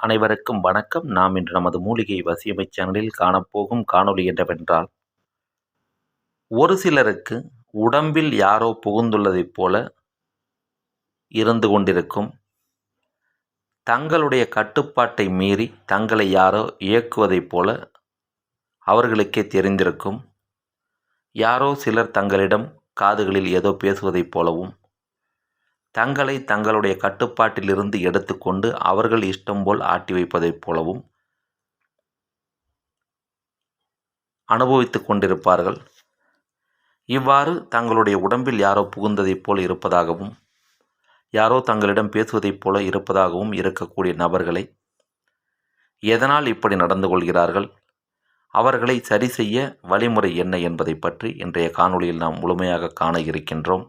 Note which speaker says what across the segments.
Speaker 1: அனைவருக்கும் வணக்கம். நாம் இன்று நமது மூலிகை வசியமை சேனலில் காணப்போகும் காணொளி என்னவென்றால் ஒரு சிலருக்கு உடம்பில் யாரோ புகுந்துள்ளதைப் போல இருந்து கொண்டிருக்கும் தங்களுடைய கட்டுப்பாட்டை மீறி தங்களை யாரோ இயக்குவதைப் போல அவர்களுக்கே தெரிந்திருக்கும் யாரோ சிலர் தங்களிடம் காதுகளில் ஏதோ பேசுவதைப் போலவும் தங்களை தங்களுடைய கட்டுப்பாட்டிலிருந்து எடுத்துக்கொண்டு அவர்கள் இஷ்டம் போல் ஆட்டி வைப்பதைப் போலவும் அனுபவித்து கொண்டிருப்பார்கள். இவ்வாறு தங்களுடைய உடம்பில் யாரோ புகுந்ததைப் போல் இருப்பதாகவும் யாரோ தங்களிடம் பேசுவதைப் போல இருப்பதாகவும் இருக்கக்கூடிய நபர்களை எதனால் இப்படி நடந்து கொள்கிறார்கள்? அவர்களை சரி செய்ய வழிமுறை என்ன என்பதை பற்றி இன்றைய காணொளியில் நாம் முழுமையாக காண இருக்கின்றோம்.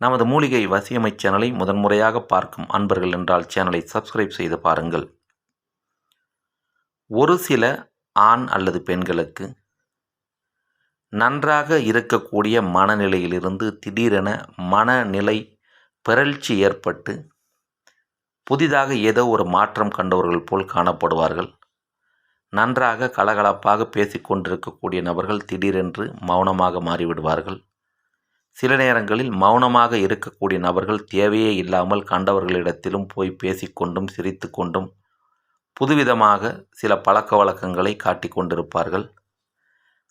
Speaker 1: நமது மூலிகை வசியமை சேனலை முதன்முறையாக பார்க்கும் அன்பர்கள் என்றால் சேனலை சப்ஸ்கிரைப் செய்து பாருங்கள். ஒரு சில ஆண் அல்லது பெண்களுக்கு நன்றாக இருக்கக்கூடிய மனநிலையிலிருந்து திடீரென மனநிலை பிறழ்ச்சி ஏற்பட்டு புதிதாக ஏதோ ஒரு மாற்றம் கண்டவர்கள் போல் காணப்படுவார்கள். நன்றாக கலகலப்பாக பேசிக்கொண்டிருக்கக்கூடிய நபர்கள் திடீரென்று மௌனமாக மாறிவிடுவார்கள். சில நேரங்களில் மௌனமாக இருக்கக்கூடிய நபர்கள் தேவையே இல்லாமல் கண்டவர்களிடத்திலும் போய் பேசிக்கொண்டும் சிரித்து கொண்டும் புதுவிதமாக சில பழக்க வழக்கங்களை காட்டி கொண்டிருப்பார்கள்.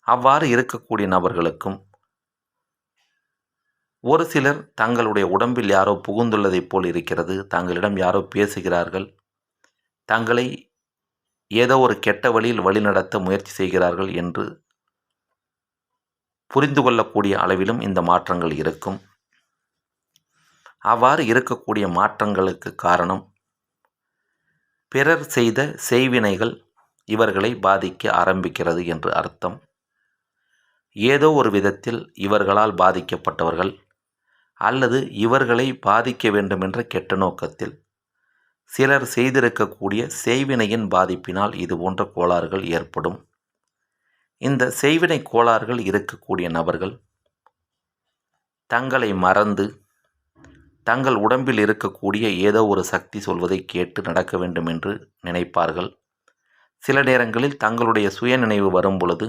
Speaker 1: அவ்வாறு இருக்கக்கூடிய நபர்களுக்கும் ஒரு சிலர் தங்களுடைய உடம்பில் யாரோ புகுந்துள்ளதைப் போல் இருக்கிறது. தங்களிடம் யாரோ பேசுகிறார்கள். தங்களை ஏதோ ஒரு கெட்ட வழியில் வழிநடத்த முயற்சி செய்கிறார்கள் என்று புரிந்து கொள்ளக்கூடிய அளவிலும் இந்த மாற்றங்கள் இருக்கும். அவ்வாறு இருக்கக்கூடிய மாற்றங்களுக்கு காரணம் பிறர் செய்த செய்வினைகள் இவர்களை பாதிக்க ஆரம்பிக்கிறது என்று அர்த்தம். ஏதோ ஒரு விதத்தில் இவர்களால் பாதிக்கப்பட்டவர்கள் அல்லது இவர்களை பாதிக்க வேண்டுமென்ற கெட்ட நோக்கத்தில் சிலர் செய்திருக்கக்கூடிய செய்வினையின் பாதிப்பினால் இது போன்ற கோளாறுகள் ஏற்படும். இந்த செய்வினை கோளாறுகள் இருக்கக்கூடிய நபர்கள் தங்களை மறந்து தங்கள் உடம்பில் இருக்கக்கூடிய ஏதோ ஒரு சக்தி சொல்வதை கேட்டு நடக்க வேண்டும் என்று நினைப்பார்கள். சில நேரங்களில் தங்களுடைய சுய நினைவு வரும் பொழுது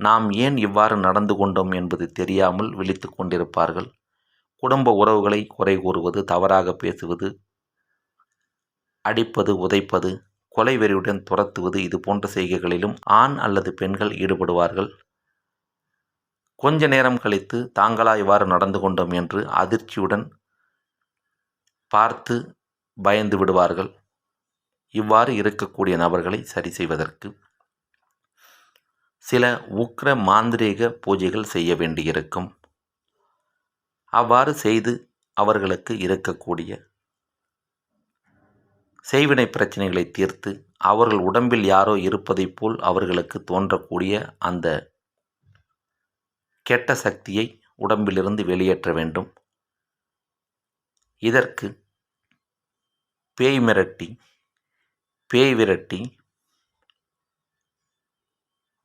Speaker 1: நாம் ஏன் இவ்வாறு நடந்து கொண்டோம் என்பது தெரியாமல் விழித்து கொண்டிருப்பார்கள். குடும்ப உறவுகளை குறை கூறுவது தவறாக பேசுவது அடிப்பது உதைப்பது கொலை வெறியுடன் துரத்துவது இது போன்ற செய்கைகளிலும் ஆண் அல்லது பெண்கள் ஈடுபடுவார்கள். கொஞ்ச நேரம் கழித்து தாங்களா இவ்வாறு நடந்து கொண்டோம் என்று அதிர்ச்சியுடன் பார்த்து பயந்து விடுவார்கள். இவ்வாறு இருக்கக்கூடிய நபர்களை சரி செய்வதற்கு சில உக்ர மாந்திரீக பூஜைகள் செய்ய வேண்டியிருக்கும். அவ்வாறு செய்து அவர்களுக்கு இருக்கக்கூடிய செய்வினை பிரச்சனைகளை தீர்த்து அவர்கள் உடம்பில் யாரோ இருப்பதைப் போல் அவர்களுக்கு தோன்றக்கூடிய அந்த கெட்ட சக்தியை உடம்பிலிருந்து வெளியேற்ற வேண்டும். இதற்கு பேய் மிரட்டி பேய் விரட்டி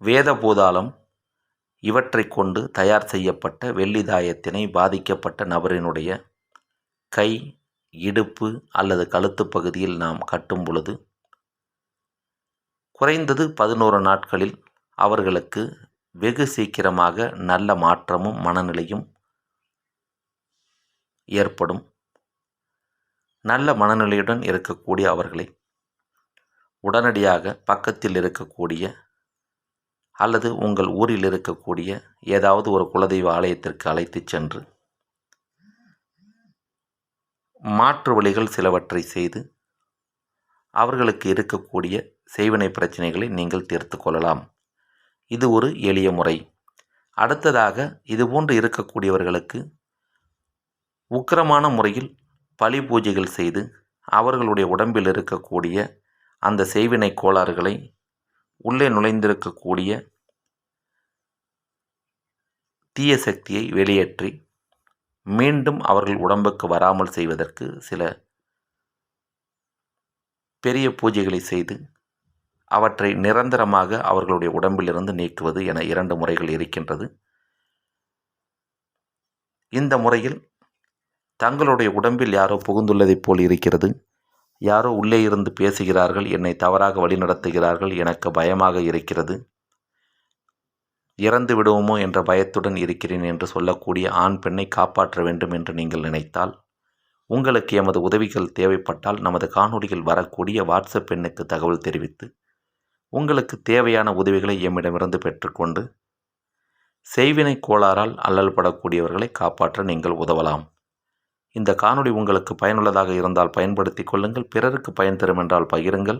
Speaker 1: வேத பூதாளம் இவற்றை கொண்டு தயார் செய்யப்பட்ட வெள்ளிதாயத்தினை பாதிக்கப்பட்ட நபரினுடைய கை இடுப்பு அல்லது கழுத்து பகுதியில் நாம் கட்டும் பொழுது குறைந்தது பதினோரு நாட்களில் அவர்களுக்கு வெகு சீக்கிரமாக நல்ல மாற்றமும் மனநிலையும் ஏற்படும். நல்ல மனநிலையுடன் இருக்கக்கூடிய அவர்களை உடனடியாக பக்கத்தில் இருக்கக்கூடிய அல்லது உங்கள் ஊரில் இருக்கக்கூடிய ஏதாவது ஒரு குலதெய்வ ஆலயத்திற்கு அழைத்துச் சென்று மாற்று வழிகள் சிலவற்றை செய்து அவர்களுக்கு இருக்கக்கூடிய செய்வினை பிரச்சனைகளை நீங்கள் தீர்த்து கொள்ளலாம். இது ஒரு எளிய முறை. அடுத்ததாக இதுபோன்று இருக்கக்கூடியவர்களுக்கு உக்கிரமான முறையில் பழி பூஜைகள் செய்து அவர்களுடைய உடம்பில் இருக்கக்கூடிய அந்த செய்வினை கோளாறுகளை உள்ளே நுழைந்திருக்கக்கூடிய தீய சக்தியை வெளியேற்றி மீண்டும் அவர்கள் உடம்புக்கு வராமல் செய்வதற்கு சில பெரிய பூஜைகளை செய்து அவற்றை நிரந்தரமாக அவர்களுடைய உடம்பிலிருந்து நீக்குவது என இரண்டு முறைகள் இருக்கின்றது. இந்த முறையில் தங்களுடைய உடம்பில் யாரோ புகுந்துள்ளதைப் போல் இருக்கிறது. யாரோ உள்ளே இருந்து பேசுகிறார்கள் என்னை தவறாக வழிநடத்துகிறார்கள் எனக்கு பயமாக இருக்கிறது. இறந்து விடுவோமோ என்ற பயத்துடன் இருக்கிறேன் என்று சொல்லக்கூடிய ஆண் பெண்ணை காப்பாற்ற வேண்டும் என்று நீங்கள் நினைத்தால் உங்களுக்கு எமது உதவிகள் தேவைப்பட்டால் நமது காணொலியில் வரக்கூடிய வாட்ஸ்அப் எண்ணுக்கு தகவல் தெரிவித்து உங்களுக்கு தேவையான உதவிகளை எம்மிடமிருந்து பெற்றுக்கொண்டு செய்வினை கோளாறால் அல்லல் படக்கூடியவர்களை காப்பாற்ற நீங்கள் உதவலாம். இந்த காணொளி உங்களுக்கு பயனுள்ளதாக இருந்தால் பயன்படுத்தி கொள்ளுங்கள் பிறருக்கு பயன் தரும் என்றால் பகிருங்கள்.